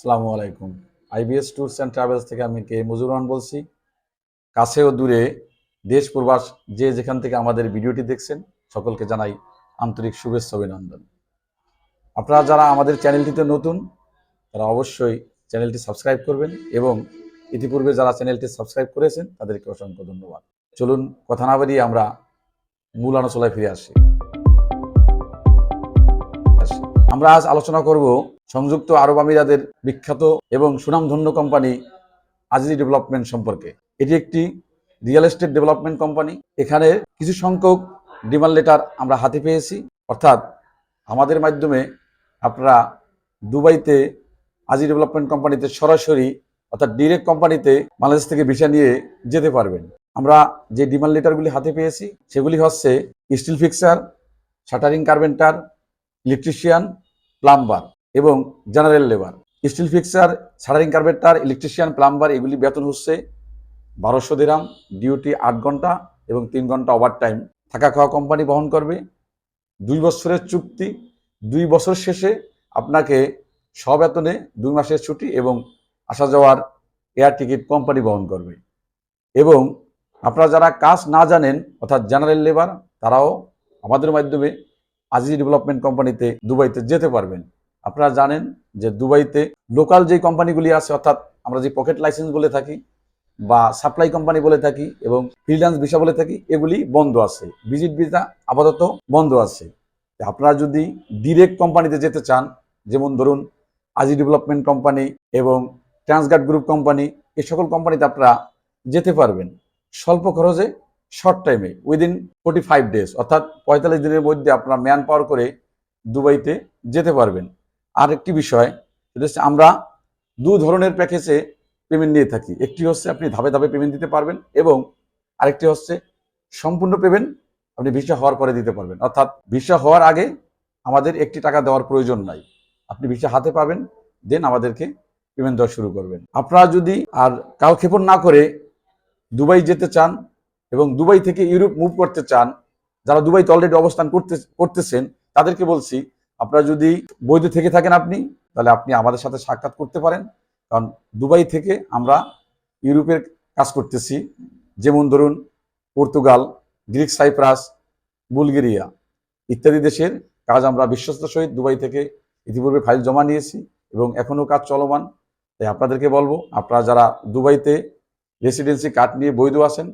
আসসালামু আলাইকুম। IBS tours and travels থেকে আমি কে মুজিবুর বলছি। কাছে ও দূরে দেশ প্রবাস যে যেখান থেকে আমাদের ভিডিওটি দেখছেন, সকলকে জানাই আন্তরিক শুভেচ্ছা অভিনন্দন। আপনারা যারা আমাদের চ্যানেলটিতে নতুন, তারা অবশ্যই চ্যানেলটি সাবস্ক্রাইব করবেন এবং ইতিপূর্বে যারা চ্যানেলটি সাবস্ক্রাইব করেছেন, তাদেরকে অসংখ্য ধন্যবাদ। চলুন, কথা না বাড়িয়ে আমরা মূল আলোচনায় ফিরে আসি। আমরা আজ আলোচনা করব সংযুক্ত আরব আমিরাতের বিখ্যাত এবং সুনামধন্য কোম্পানি আজিজি ডেভেলপমেন্ট সম্পর্কে। এটি একটি রিয়েল এস্টেট ডেভেলপমেন্ট কোম্পানি। এখানে কিছু সংখ্যক ডিমান্ড লেটার আমরা হাতে পেয়েছি। অর্থাৎ আমাদের মাধ্যমে আপনারা দুবাইতে আজি ডেভেলপমেন্ট কোম্পানিতে সরাসরি অর্থাৎ ডিরেক্ট কোম্পানিতে বাংলাদেশ থেকে ভিসা নিয়ে যেতে পারবেন। আমরা যে ডিমান্ড লেটারগুলি হাতে পেয়েছি, সেগুলি হচ্ছে steel fixer, shuttering carpenter electrician plumber এবং general labour steel fixer shuttering carpenter electrician plumber এগুলি বেতন হচ্ছে বারোশো দিরাম ডিউটি আট ঘণ্টা এবং তিন ঘণ্টা ওভার টাইম থাকা খাওয়া কোম্পানি বহন করবে। দুই বছরের চুক্তি। দুই বছর শেষে আপনাকে সবেতনে দুই মাসের ছুটি এবং আসা যাওয়ার এয়ার টিকিট কোম্পানি বহন করবে। এবং আপনারা যারা কাজ না জানেন, অর্থাৎ জেনারেল লেবার তারাও আমাদের মাধ্যমে আজিজ ডেভেলপমেন্ট কোম্পানিতে দুবাইতে যেতে পারবেন। আপনারা জানেন যে দুবাইতে লোকাল যে কোম্পানিগুলি আছে, অর্থাৎ আমরা যে পকেট লাইসেন্স বলে থাকি বা সাপ্লাই কোম্পানি বলে থাকি এবং ফ্রিল্যান্স ভিসা বলে থাকি, এগুলি বন্ধ আছে। ভিজিট ভিসা আপাতত বন্ধ আছে। আপনারা যদি ডিরেক্ট কোম্পানিতে যেতে চান, যেমন ধরুন আজি ডেভেলপমেন্ট কোম্পানি এবং ট্রান্সগার্ড গ্রুপ কোম্পানি এই সকল কোম্পানিতে আপনারা যেতে পারবেন। স্বল্প খরচে শর্ট টাইমে উইদিন ফোর্টি ফাইভ ডেজ অর্থাৎ পঁয়তাল্লিশ দিনের মধ্যে আপনারা ম্যান পাওয়ার করে দুবাইতে যেতে পারবেন। আর একটি বিষয়, সেটা হচ্ছে আমরা দু ধরনের প্যাকেজে পেমেন্ট নিয়ে থাকি। একটি হচ্ছে আপনি ধাপে ধাপে পেমেন্ট দিতে পারবেন এবং আরেকটি হচ্ছে সম্পূর্ণ পেমেন্ট আপনি ভিসা হওয়ার পরে দিতে পারবেন। অর্থাৎ ভিসা হওয়ার আগে আমাদের একটি টাকা দেওয়ার প্রয়োজন নাই। আপনি ভিসা হাতে পাবেন দেন আমাদেরকে পেমেন্ট দেওয়া শুরু করবেন। আপনারা যদি আর কালক্ষেপণ না করে দুবাই যেতে চান এবং দুবাই থেকে ইউরোপ মুভ করতে চান, যারা দুবাইতে অলরেডি অবস্থান করতে, করতেছেন, তাদেরকে বলছি, আপনারা যদি বৈধ থেকে থাকেন আপনি, তাহলে আপনি আমাদের সাথে সাক্ষাৎ করতে পারেন। কারণ দুবাই থেকে আমরা ইউরোপের কাজ করতেছি, যেমন ধরুন পর্তুগাল, গ্রিক সাইপ্রাস, বুলগেরিয়া ইত্যাদি দেশের কাজ আমরা বিশ্বস্ত সহিত দুবাই থেকে ইতিপূর্বে ফাইল জমা নিয়েছি এবং এখনও কাজ চলমান। তাই আপনাদেরকে বলব, আপনারা যারা দুবাইতে রেসিডেন্সি কার্ড নিয়ে বৈধ আছেন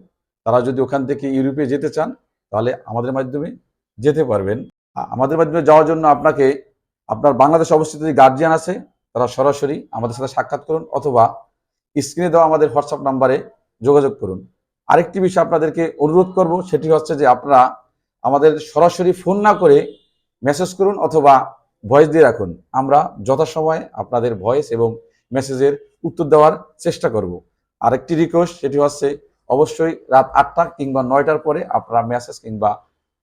তারা যদি ওখান থেকে ইউরোপে যেতে চান, তাহলে আমাদের মাধ্যমে যেতে পারবেন। আমাদের মাধ্যমে যাওয়ার জন্য আপনাকে, আপনার বাংলাদেশ অবস্থিত যে গার্জিয়ান আছে, তারা সরাসরি আমাদের সাথে সাক্ষাৎ করুন অথবা স্ক্রিনে দেওয়া আমাদের হোয়াটসঅ্যাপ নাম্বারে যোগাযোগ করুন। আরেকটি বিষয় আপনাদেরকে অনুরোধ করব, সেটি হচ্ছে যে আপনারা আমাদের সরাসরি ফোন না করে মেসেজ করুন অথবা ভয়েস দিয়ে রাখুন। আমরা যথাসময়ে আপনাদের ভয়েস এবং মেসেজের উত্তর দেওয়ার চেষ্টা করব। আরেকটি রিকোয়েস্ট সেটি হচ্ছে অবশ্যই রাত আটটা কিংবা নয়টার পরে আপনারা মেসেজ কিংবা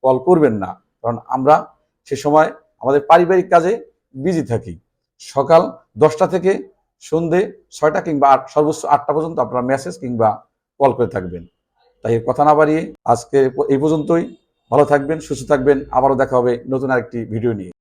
কল করবেন না। কারণ আমরা সে সময় আমাদের পারিবারিক কাজে বিজি থাকি। সকাল দশটা থেকে সন্ধে ছয়টা কিংবা আট সর্বোচ্চ আটটা পর্যন্ত আপনারা মেসেজ কিংবা কল করে থাকবেন। তাই কথা না বাড়িয়ে আজকে এই পর্যন্তই। ভালো থাকবেন, সুস্থ থাকবেন। আবারও দেখা হবে নতুন আরেকটি ভিডিও নিয়ে।